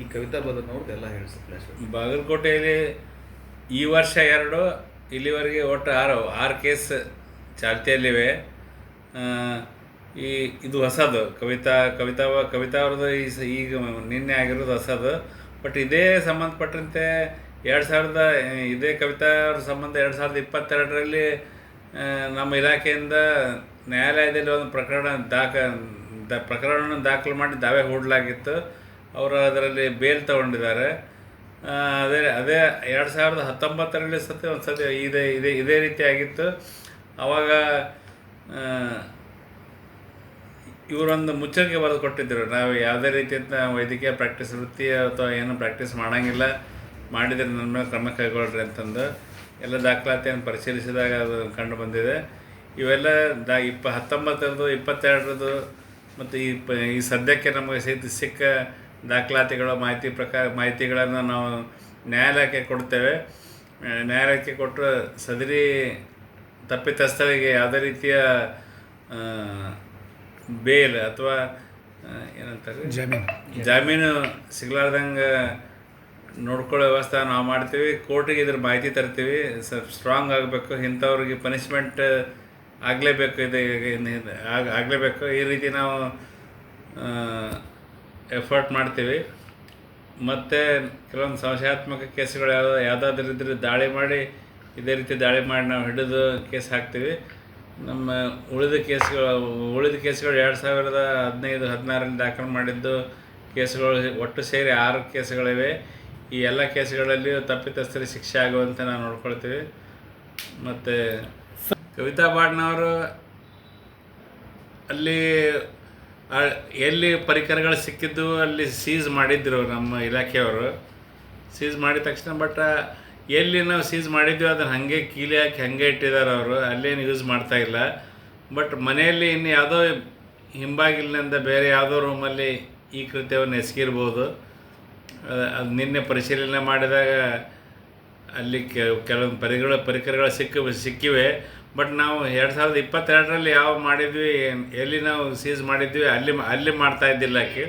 ಈ ಕವಿತಾ ಬದನವ್ರದ್ದು ಎಲ್ಲ ಹೇಳಿ ಬಾಗಲಕೋಟೆಯಲ್ಲಿ ಈ ವರ್ಷ ಎರಡು, ಇಲ್ಲಿವರೆಗೆ ಒಟ್ಟು ಆರು ಆರು ಕೇಸ್ ಚಾಲ್ತಿಯಲ್ಲಿವೆ. ಈ, ಇದು ಹೊಸದು, ಕವಿತಾ ಕವಿತಾ ಕವಿತಾ ಅವ್ರದ್ದು ಈ ಈಗ ನಿನ್ನೆ ಆಗಿರೋದು ಹೊಸದು. ಬಟ್ ಇದೇ ಸಂಬಂಧಪಟ್ಟಂತೆ ಎರಡು ಸಾವಿರದ ಇದೇ ಕವಿತಾ ಅವ್ರ ಸಂಬಂಧ ಎರಡು ಸಾವಿರದ ಇಪ್ಪತ್ತೆರಡರಲ್ಲಿ ನಮ್ಮ ಇಲಾಖೆಯಿಂದ ನ್ಯಾಯಾಲಯದಲ್ಲಿ ಒಂದು ಪ್ರಕರಣ ದಾಖ, ದ, ಪ್ರಕರಣವನ್ನು ದಾಖಲು ಮಾಡಿ ದಾವೆ ಹೂಡಲಾಗಿತ್ತು. ಅವರು ಅದರಲ್ಲಿ ಬೇಲ್ ತಗೊಂಡಿದ್ದಾರೆ. ಅದೇ ಅದೇ ಎರಡು ಸಾವಿರದ ಹತ್ತೊಂಬತ್ತರಲ್ಲಿ ಸತಿ ಒಂದು ಸತಿ ಇದೇ ಇದೇ ಇದೇ ರೀತಿ ಆಗಿತ್ತು. ಆವಾಗ ಇವರೊಂದು ಮುಚ್ಚರಿಕೆ ಬರೆದು ಕೊಟ್ಟಿದ್ದರು ನಾವು ಯಾವುದೇ ರೀತಿಯಿಂದ ವೈದ್ಯಕೀಯ ಪ್ರಾಕ್ಟೀಸ್ ವೃತ್ತಿ ಅಥವಾ ಏನು ಪ್ರಾಕ್ಟೀಸ್ ಮಾಡೋಂಗಿಲ್ಲ. ಮಾಡಿದರೆ ನನ್ನ ಮೇಲೆ ಕ್ರಮ ಕೈಗೊಳ್ಳ್ರಿ ಅಂತಂದು ಎಲ್ಲ ದಾಖಲಾತಿಯನ್ನು ಪರಿಶೀಲಿಸಿದಾಗ ಅದು ಕಂಡು ಬಂದಿದೆ. ಇವೆಲ್ಲ ದಾ, ಇಪ್ಪ ಹತ್ತೊಂಬತ್ತರದ್ದು, ಇಪ್ಪತ್ತೆರಡರದ್ದು ಮತ್ತು ಈ ಸದ್ಯಕ್ಕೆ ನಮಗೆ ಸಿಕ್ಕ ದಾಖಲಾತಿಗಳು ಮಾಹಿತಿ ಪ್ರಕಾರ ಮಾಹಿತಿಗಳನ್ನು ನಾವು ನ್ಯಾಯಾಲಯಕ್ಕೆ ಕೊಡ್ತೇವೆ. ನ್ಯಾಯಾಲಯಕ್ಕೆ ಕೊಟ್ಟರು ಸದರಿ ತಪ್ಪಿತಸ್ಥರಿಗೆ ಯಾವುದೇ ರೀತಿಯ ಬೇಲ್ ಅಥವಾ ಏನಂತಾರೆ? ಜಮೀನು. ಜಾಮೀನು ಸಿಗ್ಲಾರ್ದಂಗೆ ನೋಡ್ಕೊಳ್ಳೋ ವ್ಯವಸ್ಥೆ ನಾವು ಮಾಡ್ತೀವಿ. ಕೋರ್ಟಿಗೆ ಇದ್ರ ಮಾಹಿತಿ ತರ್ತೀವಿ. ಸ್ವಲ್ಪ ಸ್ಟ್ರಾಂಗ್ ಆಗಬೇಕು. ಇಂಥವ್ರಿಗೆ ಪನಿಷ್ಮೆಂಟ್ ಆಗಲೇಬೇಕು. ಇದು ಆಗ ಆಗಲೇಬೇಕು. ಈ ರೀತಿ ನಾವು ಎಫರ್ಟ್ ಮಾಡ್ತೀವಿ. ಮತ್ತು ಕೆಲವೊಂದು ಸಂಶಯಾತ್ಮಕ ಕೇಸ್ಗಳು ಯಾವ ಯಾವುದಾದ್ರಿದ್ರೆ ದಾಳಿ ಮಾಡಿ, ಇದೇ ರೀತಿ ದಾಳಿ ಮಾಡಿ ನಾವು ಹಿಡಿದು ಕೇಸ್ ಹಾಕ್ತೀವಿ. ನಮ್ಮ ಉಳಿದ ಕೇಸ್ಗಳು ಉಳಿದ ಕೇಸ್ಗಳು ಎರಡು ಸಾವಿರದ ಹದಿನೈದು, ಹದಿನಾರರಲ್ಲಿ ದಾಖಲು ಮಾಡಿದ್ದು ಕೇಸ್ಗಳು ಒಟ್ಟು ಸೇರಿ ಆರು ಕೇಸ್ಗಳಿವೆ. ಈ ಎಲ್ಲ ಕೇಸ್ಗಳಲ್ಲಿಯೂ ತಪ್ಪಿತಸ್ಥರಿಗೆ ಶಿಕ್ಷೆ ಆಗುವಂತೆ ನಾವು ನೋಡ್ಕೊಳ್ತೀವಿ. ಮತ್ತು ಕವಿತಾ ಬಾಡ್ನವರು ಅಲ್ಲಿ ಎಲ್ಲಿ ಪರಿಕರಗಳು ಸಿಕ್ಕಿದ್ದು ಅಲ್ಲಿ ಸೀಸ್ ಮಾಡಿದ್ರು ನಮ್ಮ ಇಲಾಖೆಯವರು. ಸೀಸ್ ಮಾಡಿದ ತಕ್ಷಣ ಬಟ್ ಎಲ್ಲಿ ನಾವು ಸೀಸ್ ಮಾಡಿದ್ವಿ ಅದನ್ನು ಹಾಗೆ ಕೀಲಿ ಹಾಕಿ ಹಾಗೆ ಇಟ್ಟಿದ್ದಾರೆ ಅವರು. ಅಲ್ಲೇನು ಯೂಸ್ ಮಾಡ್ತಾ ಇಲ್ಲ. ಬಟ್ ಮನೆಯಲ್ಲಿ ಇನ್ನು ಯಾವುದೋ ಹಿಂಬಾಗಿಲಿನಿಂದ ಬೇರೆ ಯಾವುದೋ ರೂಮಲ್ಲಿ ಈ ಕೃತ್ಯವನ್ನು ಎಸಗಿರ್ಬೋದು. ಅದು ನಿನ್ನೆ ಪರಿಶೀಲನೆ ಮಾಡಿದಾಗ ಅಲ್ಲಿ ಕೆಲವೊಂದು ಪರಿಗಳ, ಪರಿಕರಗಳು ಸಿಕ್ಕ ಸಿಕ್ಕಿವೆ. ಬಟ್ ನಾವು ಎರಡು ಸಾವಿರದ ಇಪ್ಪತ್ತೆರಡರಲ್ಲಿ ಯಾವ ಮಾಡಿದ್ವಿ ಎಲ್ಲಿ ನಾವು ಸೀಸ್ ಮಾಡಿದ್ವಿ ಅಲ್ಲಿ ಅಲ್ಲಿ ಮಾಡ್ತಾ ಇದ್ದಿಲ್ಲ ಆಕೆ.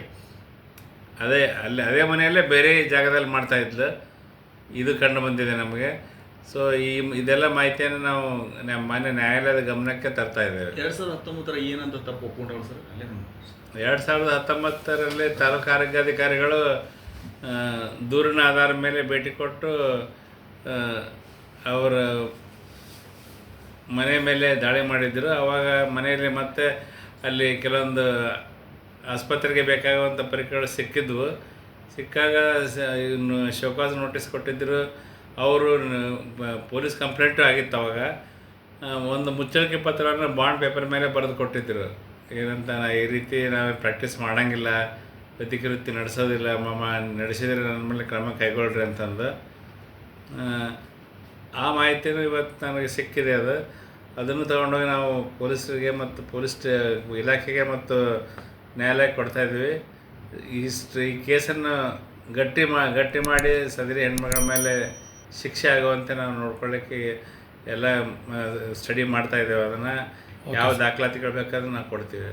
ಅದೇ ಅಲ್ಲಿ ಅದೇ ಮನೆಯಲ್ಲೇ ಬೇರೆ ಜಾಗದಲ್ಲಿ ಮಾಡ್ತಾ ಇದ್ಲು. ಇದು ಕಂಡು ಬಂದಿದೆ ನಮಗೆ. ಸೊ ಈ ಇದೆಲ್ಲ ಮಾಹಿತಿಯನ್ನು ನಾವು ನಮ್ಮ ಮಾನ್ಯ ನ್ಯಾಯಾಲಯದ ಗಮನಕ್ಕೆ ತರ್ತಾ ಇದ್ದೇವೆ. ಎರಡು ಸಾವಿರದ ಹತ್ತೊಂಬತ್ತರ ಏನಂತ ತಪ್ಪು ಒಪ್ಕೊಂಡ್ರಲ್ಲ ಸರ್? ಎರಡು ಸಾವಿರದ ಹತ್ತೊಂಬತ್ತರಲ್ಲಿ ತಾಲೂಕು ಆರೋಗ್ಯಾಧಿಕಾರಿಗಳು ದೂರಿನ ಆಧಾರದ ಮೇಲೆ ಭೇಟಿ ಕೊಟ್ಟು ಅವರ ಮನೆ ಮೇಲೆ ದಾಳಿ ಮಾಡಿದ್ದರು ಆವಾಗ ಮನೆಯಲ್ಲಿ ಮತ್ತೆ ಅಲ್ಲಿ ಕೆಲವೊಂದು ಆಸ್ಪತ್ರೆಗೆ ಬೇಕಾಗುವಂಥ ಪರಿಕರಗಳು ಸಿಕ್ಕಿದ್ವು. ಸಿಕ್ಕಾಗ ಇನ್ನು ಶೋಕಾಸ್ ನೋಟಿಸ್ ಕೊಟ್ಟಿದ್ದರು ಅವರು ಪೊಲೀಸ್ ಕಂಪ್ಲೇಂಟು ಆಗಿತ್ತು ಅವಾಗ. ಒಂದು ಮುಚ್ಚಳಿಕೆ ಪತ್ರವನ್ನು ಬಾಂಡ್ ಪೇಪರ್ ಮೇಲೆ ಬರೆದು ಕೊಟ್ಟಿದ್ದರು ಏನಂತ ಈ ರೀತಿ ನಾವು ಪ್ರಾಕ್ಟೀಸ್ ಮಾಡೋಂಗಿಲ್ಲ, ಪ್ರತಿಕೃತಿ ನಡೆಸೋದಿಲ್ಲ, ಮಾಮ, ನಡೆಸಿದರೆ ನನ್ನ ಮೇಲೆ ಕ್ರಮ ಕೈಗೊಳ್ಳ್ರಿ ಅಂತಂದು. ಆ, ಮಾಹಿತಿನೂ ಇವತ್ತು ನನಗೆ ಸಿಕ್ಕಿದೆ ಅದು. ಅದನ್ನು ತಗೊಂಡೋಗಿ ನಾವು ಪೊಲೀಸರಿಗೆ ಮತ್ತು ಪೊಲೀಸ್ ಇಲಾಖೆಗೆ ಮತ್ತು ನ್ಯಾಯಾಲಯಕ್ಕೆ ಕೊಡ್ತಾ ಇದ್ವಿ. ಇಷ್ಟು ಈ ಕೇಸನ್ನು ಗಟ್ಟಿ ಮಾ ಗಟ್ಟಿ ಮಾಡಿ ಸದರಿ ಹೆಣ್ಮಗಳ ಮೇಲೆ ಶಿಕ್ಷೆ ಆಗುವಂತೆ ನಾವು ನೋಡ್ಕೊಳ್ಳಿಕ್ಕೆ ಎಲ್ಲ ಸ್ಟಡಿ ಮಾಡ್ತಾ ಇದ್ದೇವೆ. ಅದನ್ನು ಯಾವ ದಾಖಲಾತಿಗಳು ಬೇಕಾದ್ರೂ ನಾವು ಕೊಡ್ತೀವಿ.